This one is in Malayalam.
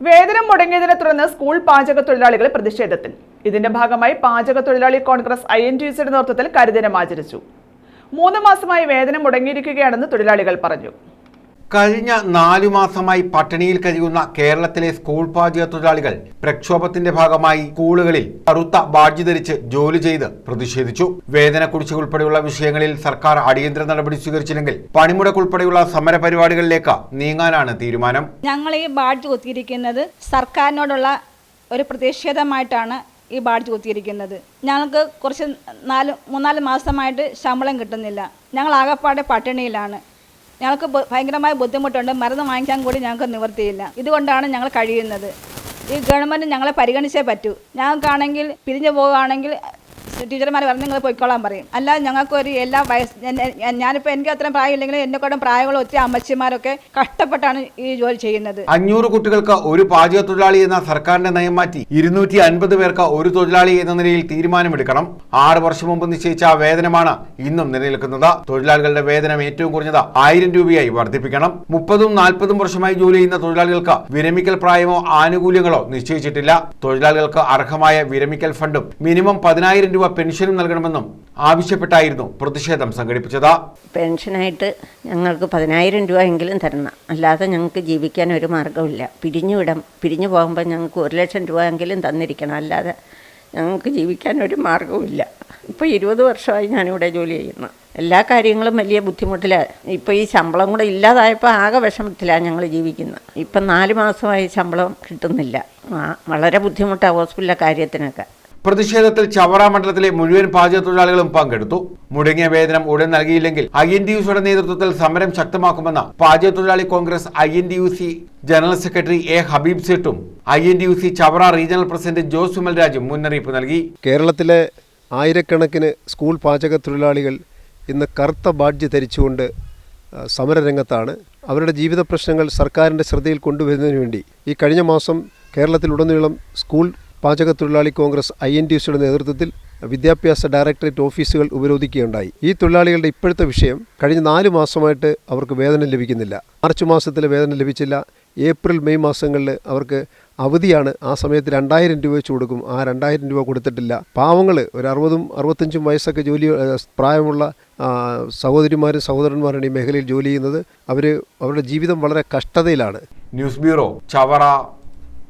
വേതനം മുടങ്ങിയതിനെ തുടർന്ന് സ്കൂൾ പാചക തൊഴിലാളികൾ പ്രതിഷേധത്തിൽ. ഇതിന്റെ ഭാഗമായി പാചക തൊഴിലാളി കോൺഗ്രസ് ഐ എൻ ടി സിയുടെ നേതൃത്വത്തിൽ കരിദിനം ആചരിച്ചു. മൂന്ന് മാസമായി വേതനം മുടങ്ങിയിരിക്കുകയാണെന്ന് തൊഴിലാളികൾ പറഞ്ഞു. കഴിഞ്ഞ നാലു മാസമായി പട്ടിണിയിൽ കഴിയുന്ന കേരളത്തിലെ സ്കൂൾ പാചക തൊഴിലാളികൾ പ്രക്ഷോഭത്തിന്റെ ഭാഗമായി സ്കൂളുകളിൽ കറുത്ത ബാഡ്ജ് ധരിച്ച് ജോലി ചെയ്ത് പ്രതിഷേധിച്ചു. വേതന കുടിശ്ശിക ഉൾപ്പെടെയുള്ള വിഷയങ്ങളിൽ സർക്കാർ അടിയന്തര നടപടി സ്വീകരിച്ചില്ലെങ്കിൽ പണിമുടക്ക് ഉൾപ്പെടെയുള്ള സമര പരിപാടികളിലേക്ക് നീങ്ങാനാണ് തീരുമാനം. ഞങ്ങൾ ഈ ബാഡ്ജ് കുത്തിയിരിക്കുന്നത് സർക്കാരിനോടുള്ള ഒരു പ്രതിഷേധമായിട്ടാണ് ഈ ബാഡ്ജ് കുത്തിയിരിക്കുന്നത്. ഞങ്ങൾക്ക് കുറച്ച് നാല് മൂന്നാൽ മാസമായിട്ട് ശമ്പളം കിട്ടുന്നില്ല. ഞങ്ങൾ ആകപ്പാടെ പട്ടിണിയിലാണ്. ഞങ്ങൾക്ക് ഭയങ്കരമായ ബുദ്ധിമുട്ടുണ്ട്. മരുന്ന് വാങ്ങിക്കാൻ കൂടി ഞങ്ങൾക്ക് നിവൃത്തിയില്ല. ഇതുകൊണ്ടാണ് ഞങ്ങൾ കഴിയുന്നത്. ഈ ഗവൺമെന്റ് ഞങ്ങളെ പരിഗണിച്ചേ പറ്റൂ. ഞങ്ങൾക്കാണെങ്കിൽ പിരിഞ്ഞു പോവുകയാണെങ്കിൽ ടീച്ചർമാർ പറഞ്ഞ് നിങ്ങൾ പോയിക്കോളാൻ പറയും. അല്ലാതെ ഞങ്ങൾക്കൊരു എല്ലാ വയസ്സ് ഞാനിപ്പോൾ എനിക്ക് അത്രയും പ്രായമില്ലെങ്കിലും എന്നെക്കൂടെ പ്രായമുള്ള ഒത്തിരി അമ്മച്ചിമാരൊക്കെ കഷ്ടപ്പെട്ടാണ് ഈ ജോലി ചെയ്യുന്നത്. അഞ്ഞൂറ് കുട്ടികൾക്ക് ഒരു പാചക തൊഴിലാളി എന്ന സർക്കാരിന്റെ നയം മാറ്റി ഇരുന്നൂറ്റി അൻപത് പേർക്ക് ഒരു തൊഴിലാളി എന്ന നിലയിൽ തീരുമാനമെടുക്കണം. ആറ് വർഷം മുമ്പ് നിശ്ചയിച്ച വേതനമാണ് ഇന്നും നിലനിൽക്കുന്നത്. തൊഴിലാളികളുടെ വേതനം ഏറ്റവും കുറഞ്ഞത് ആയിരം രൂപയായി വർദ്ധിപ്പിക്കണം. മുപ്പതും നാൽപ്പതും വർഷമായി ജോലി ചെയ്യുന്ന തൊഴിലാളികൾക്ക് വിരമിക്കൽ പ്രായമോ ആനുകൂല്യങ്ങളോ നിശ്ചയിച്ചിട്ടില്ല. തൊഴിലാളികൾക്ക് അർഹമായ വിരമിക്കൽ ഫണ്ടും മിനിമം പതിനായിരം രൂപ പെൻഷനും നൽകണമെന്നും ആവശ്യപ്പെട്ടായിരുന്നു പ്രതിഷേധം സംഘടിപ്പിച്ചത്. പെൻഷനായിട്ട് ഞങ്ങൾക്ക് പതിനായിരം രൂപ എങ്കിലും തരണം. അല്ലാതെ ഞങ്ങൾക്ക് ജീവിക്കാൻ ഒരു മാർഗമില്ല പിരിഞ്ഞു വിടാം പിരിഞ്ഞു പോകുമ്പോൾ ഞങ്ങൾക്ക് ഒരു ലക്ഷം രൂപ എങ്കിലും തന്നിരിക്കണം. അല്ലാതെ ഞങ്ങൾക്ക് ജീവിക്കാൻ ഒരു മാർഗവുമില്ല. ഇപ്പോൾ ഇരുപത് വർഷമായി ഞാനിവിടെ ജോലി ചെയ്യുന്നു. എല്ലാ കാര്യങ്ങളും വലിയ ബുദ്ധിമുട്ടിലാണ് ഇപ്പോൾ ഈ ശമ്പളം കൂടെ ഇല്ലാതായപ്പോൾ ആകെ വിഷമത്തിലാണ് ഞങ്ങൾ ജീവിക്കുന്നത്. ഇപ്പം നാല് മാസമായി ശമ്പളം കിട്ടുന്നില്ല. വളരെ ബുദ്ധിമുട്ടാണ് ഹോസ്പിറ്റലിലെ കാര്യത്തിനൊക്കെ. പ്രതിഷേധത്തിൽ ചവറ മണ്ഡലത്തിലെ മുഴുവൻ പാചക തൊഴിലാളികളും പങ്കെടുത്തു. മുടങ്ങിയ വേതനം ഉടൻ നൽകിയില്ലെങ്കിൽ ഐ എൻ ഡി യു സിയുടെ നേതൃത്വത്തിൽ സമരം ശക്തമാക്കുമെന്ന പാചക തൊഴിലാളി Congress I N T U C general secretary A Habeeb സേട്ടും I N T U C Chavara regional president Jose Vimal രാജും മുന്നറിയിപ്പ് നൽകി. കേരളത്തിലെ ആയിരക്കണക്കിന് സ്കൂൾ പാചക തൊഴിലാളികൾ ഇന്ന് കറുത്ത ബാഡ്ജ് ധരിച്ചുകൊണ്ട് സമരരംഗത്താണ്. അവരുടെ ജീവിത പ്രശ്നങ്ങൾ സർക്കാരിന്റെ ശ്രദ്ധയിൽ കൊണ്ടുവരുന്നതിന് വേണ്ടി ഈ കഴിഞ്ഞ മാസം കേരളത്തിലുടനീളം സ്കൂൾ പാചക തൊഴിലാളി കോൺഗ്രസ് ഐ എൻ ടി സിയുടെ നേതൃത്വത്തിൽ വിദ്യാഭ്യാസ ഡയറക്ടറേറ്റ് ഓഫീസുകൾ ഉപരോധിക്കുകയുണ്ടായി. ഈ തൊഴിലാളികളുടെ ഇപ്പോഴത്തെ വിഷയം കഴിഞ്ഞ നാല് മാസമായിട്ട് അവർക്ക് വേതനം ലഭിക്കുന്നില്ല. മാർച്ച് മാസത്തിൽ വേതനം ലഭിച്ചില്ല. ഏപ്രിൽ മെയ് മാസങ്ങളിൽ അവർക്ക് അവധിയാണ്. ആ സമയത്ത് രണ്ടായിരം രൂപ വെച്ച് കൊടുക്കും. ആ രണ്ടായിരം രൂപ കൊടുത്തിട്ടില്ല. പാവങ്ങൾ ഒരു അറുപതും അറുപത്തഞ്ചും വയസ്സൊക്കെ ജോലി പ്രായമുള്ള സഹോദരിമാരും സഹോദരന്മാരാണ് ഈ മേഖലയിൽ ജോലി ചെയ്യുന്നത്. അവർ അവരുടെ ജീവിതം വളരെ കഷ്ടതയിലാണ്. News bureau Chavara